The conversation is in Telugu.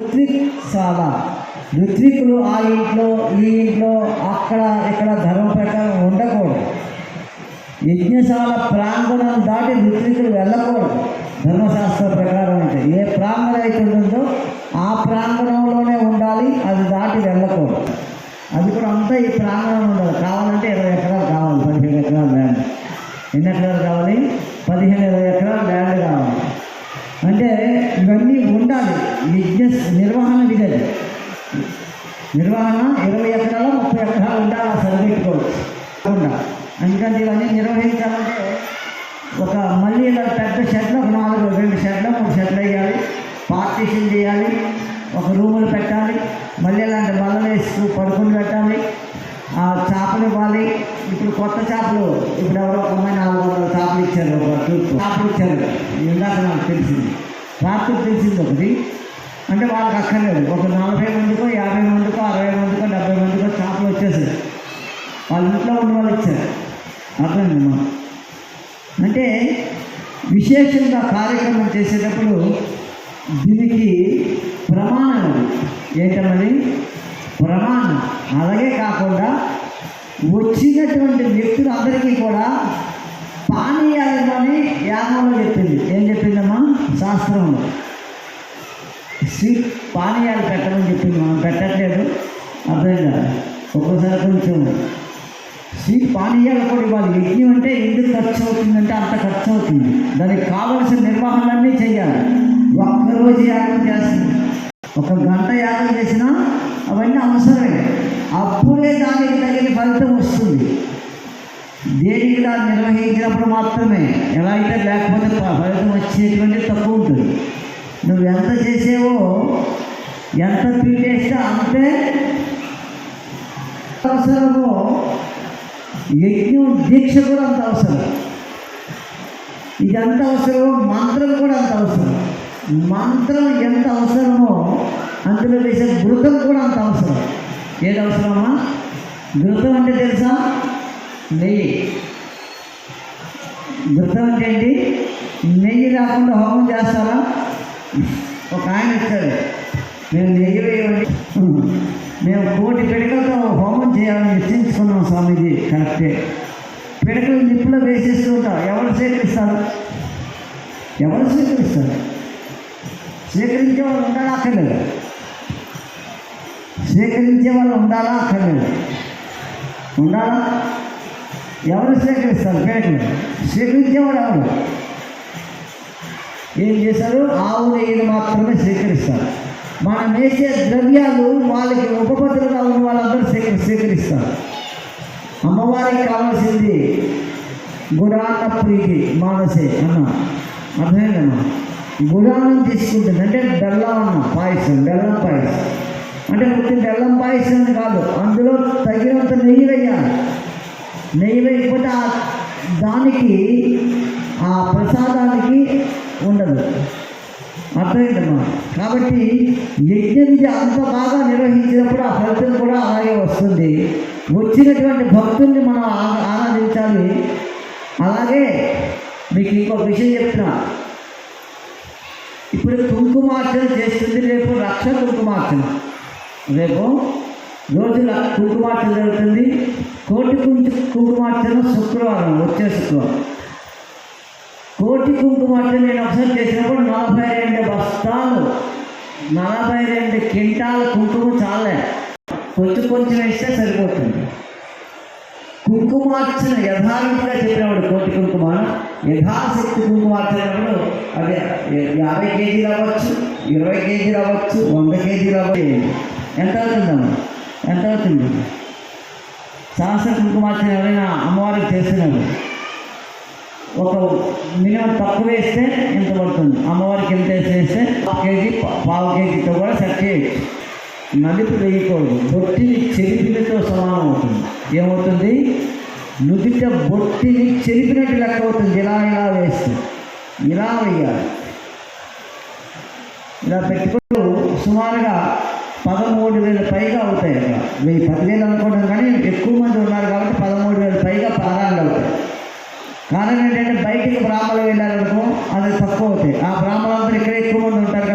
ఋత్విక్శాల ఋత్వికులు ఆ ఇంట్లో ఈ ఇంట్లో అక్కడ ఇక్కడ ధర్మ ప్రకారం ఉండకూడదు. యజ్ఞశాల ప్రాంగణం దాటి ఋత్వికులు వెళ్ళకూడదు. ధర్మశాస్త్ర ప్రకారం అంటే ఏ ప్రాంగణం అయితే ఉంటుందో ఆ ప్రాంగణంలోనే ఉండాలి అది దాటి వెళ్ళకూడదు. అది కూడా అంతా ఈ ప్రాంగణం ఉండదు కావాలంటే ఇరవై ఎకరాలు కావాలి పదిహేను ఎకరాలు ల్యాండ్ ఎన్ని ఎకరాలు కావాలి? పదిహేను ఇరవై ఎకరాలు ల్యాండ్ కావాలి. అంటే ఇవన్నీ ఉండాలి. బిజినెస్ నిర్వహణ విధి నిర్వహణ ఇరవై ఎకరాలు ముప్పై ఎకరాలు ఉండాలి సరిపెట్టుకోవచ్చు ఉండాలి ఎందుకంటే ఇవన్నీ నిర్వహించాలంటే ఒక మళ్ళీ ఇలా పెద్ద షెడ్లో ఒక నాలుగు రెండు షెడ్లు మూడు షెడ్లు వేయాలి. పార్టీషన్ చేయాలి. ఒక రూములు పెట్టాలి. మళ్ళీ ఇలాంటి బల్ల వేస్తూ పడుకుని పెట్టాలి. ఆ చేపలు ఇవ్వాలి. ఇప్పుడు కొత్త చేపలు ఇప్పుడు ఎవరో ఒక అమ్మాయి నాలుగు వందల చేపలు ఇచ్చారు ఒక తూర్పు చేపలు ఇచ్చారు. ఇందాక నాకు తెలిసింది. రాత్రి తెలిసింది ఒకటి. అంటే వాళ్ళకి అక్కర్లేదు. ఒక నలభై మందికో యాభై మందికో అరవై మందికో డెబ్బై మందికో చేపలు వచ్చేసాయి. వాళ్ళ ఇంట్లో ఉన్న వాళ్ళు ఇచ్చారు. అర్థమైందమ్మా? అంటే విశేషంగా కార్యక్రమం చేసేటప్పుడు దీనికి ప్రమాణం అది. ఏంటన్నది ప్రమాణం. అలాగే కాకుండా వచ్చినటువంటి వ్యక్తులందరికీ కూడా పానీయాలని యాగంలో చెప్పింది శాస్త్రంలో స్వీట్ పానీయాలు పెట్టమని చెప్పింది మనం పెట్టట్లేదు. అర్థమైందా? ఒక్కోసారి కొంచెం. స్వీట్ పానీయాలు కూడా ఇవ్వాలి యజ్ఞం అంటే ఎందుకు ఖర్చు అవుతుందంటే అంత ఖర్చు అవుతుంది దానికి కావలసిన నిర్వహణలన్నీ చేయాలి. ఒక్కరోజు యాగం చేస్తుంది. ఒక గంట యాగం చేసినా అవన్నీ అవసరమే. అప్పుడే దానికి తగిన ఫలితం వస్తుంది. దేనికి దాన్ని నిర్వహించినప్పుడు మాత్రమే ఎలా అయితే లేకపోతే ఫలితం వచ్చేటువంటి తక్కువ ఉంటుంది. నువ్వు ఎంత చేసేవో ఎంత పీటేస్తే అంతే అవసరమో యజ్ఞం దీక్ష కూడా అంత అవసరం. ఇది ఎంత అవసరమో మంత్రం కూడా అంత అవసరం. మంత్రం ఎంత అవసరమో అందులో వేసే ఘృతం కూడా అంత అవసరం. ఏది అవసరమా ఘృతం అంటే తెలుసా? నెయ్యి ఘృతం అంటే ఏంటి నెయ్యి లేకుండా హోమం చేస్తారా? ఒక ఆయన ఇచ్చాడు మేము నెయ్యి వేయండి మేము కోటి పిడకలతో హోమం చేయాలని నిశ్చయించుకున్నాం స్వామీజీ. కరెక్టే. పిడకలు నిప్పులో వేసేస్తూ ఉంటాం ఎవరు స్వీకరిస్తారు? ఎవరు స్వీకరిస్తారు? స్వీకరించే వాళ్ళు ఉండాలా అక్కర్లేదు. స్వీకరించే వాళ్ళు ఉండాలా అక్కర్లేదు. ఉండాలా? ఎవరు స్వీకరిస్తారు? పేటలు స్వీకరించేవాడు ఎవరు ఏం చేశారు? ఆవు నెయ్యిని మాత్రమే స్వీకరిస్తారు. మనం వేసే ద్రవ్యాలు వాళ్ళకి ఉపపత్రులుగా ఉన్న వాళ్ళందరూ స్వీకరి స్వీకరిస్తారు. అమ్మవారికి కావాల్సింది గుడాన్న ప్రీతి మానసే అన్న అర్థమైందమ్మా గుడాన్నం తీసుకుంటుంది. అంటే బెల్లం అన్న పాయసం బెల్లం పాయసం. అంటే ఉత్తి బెల్లం పాయసం కాదు. అందులో తగినంత నెయ్యి వేయాలి. నెయ్యి వేయకపోతే ఆ దానికి ఆ ప్రసాదానికి ఉండదు. అర్థమైందమ్మా? కాబట్టి యజ్ఞం అంత బాగా నిర్వహించినప్పుడు ఆ ఫలితం కూడా అలాగే వస్తుంది. వచ్చినటువంటి భక్తుల్ని మనం ఆ- ఆనందించాలి అలాగే మీకు ఇంకొక విషయం చెప్తున్నా. ఇప్పుడు కుంకుమార్చన చేస్తుంది రేపు రక్ష కుంకుమార్చన. రేపు రోజుల కుంకుమార్చన జరుగుతుంది. కోటి కుంకు కుంకుమార్చన శుక్రవారం వచ్చే శుక్రవారం. కోటి కుంకుమార్చన నేను ఒకసారి చేసినప్పుడు నలభై రెండు బస్తాలు నలభై రెండు క్వింటాల కుంకుమ చాలే. కొంచెం కొంచెం వేస్తే సరిపోతుంది. కుంకుమార్చన యథార్థంగా చెప్పినప్పుడు కోటి కుంకుమ యథాశక్తి కుంకుమార్చనప్పుడు అదే యాభై కేజీలు అవ్వచ్చు ఇరవై కేజీలు అవ్వచ్చు వంద కేజీలు అవ్వచ్చు. ఎంత అవుతుందమ్మా? ఎంత అవుతుంది? శాస్త్ర కుంకుమార్చన ఎవరైనా అమ్మవారికి చేస్తున్నారు ఒక మినిమం తక్కువ వేస్తే ఎంత పడుతుంది? అమ్మవారికి ఎంత వేస్తే పావు కేజీ పావు కేజీతో కూడా సెట్ చేయొచ్చు. నలుపు వేయకూడదు. బొట్టిని చెరిపినతో సమానం అవుతుంది. ఏమవుతుంది? నుదుట బొట్టిని చెరిపినట్టు లెక్క అవుతుంది. ఇలా ఇలా వేస్తే. ఇలా వేయాలి. ఇలా పెట్టుకుంటూ సుమారుగా పదమూడు వేల పైగా అవుతాయి వెయ్యి పదివేలు అనుకోవడం కానీ ఎక్కువ మంది ఉన్నారు కాబట్టి పదమూడు వేల పైగా ప్రాణాలు అవుతాయి. కారణం ఏంటంటే బయటికి బ్రాహ్మణులు వెళ్ళాలనుకో అది తక్కువ అవుతాయి. ఆ బ్రాహ్మణులందరూ ఇక్కడే ఎక్కువ మంది ఉంటారు